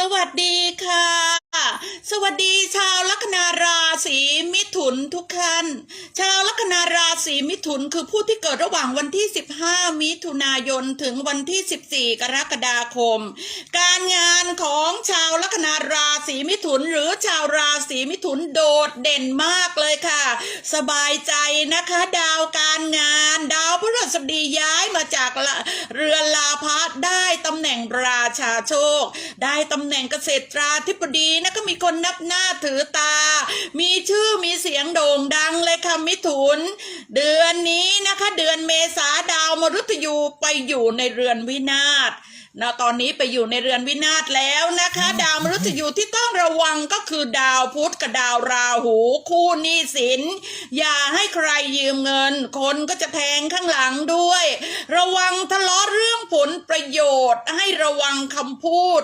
สวัสดีค่ะ สวัสดีชาวลัคนาราศีมิถุนทุกท่าน ชาวลัคนาราศีมิถุนคือผู้ที่เกิดระหว่างวันที่ 15 มิถุนายนถึงวันที่ 14 กรกฎาคม การงานของชาวลัคนาราศีมิถุน หรือชาวราศีมิถุนโดดเด่นมากเลยค่ะ สบายใจนะคะ ดาวการงาน ดาวพ ฤหัสบดีย้ายมาจากเรือนลาพะได้ตำแหน่งราชาโชค ได้ตำแหน่งเกษตราธิบดีนะก็มีคนนับหน้าถือตา มีชื่อมีเสียงโด่งดังเลยค่ะมิถุน เดือนนี้นะคะ เดือนเมษาดาวมฤตยูไปอยู่ในเรือนวินาศ นะตอนนี้ไปอยู่ในเรือนวินาศแล้วนะคะ ดาวมฤตยูที่ต้องระวังก็คือดาวพุธกับดาวราหูคู่หนี้สิน อย่าให้ใครยืมเงิน คนก็จะแทงข้างหลังด้วย ระวังทะเลาะเรื่องผลประโยชน์ให้ระวังคำพูด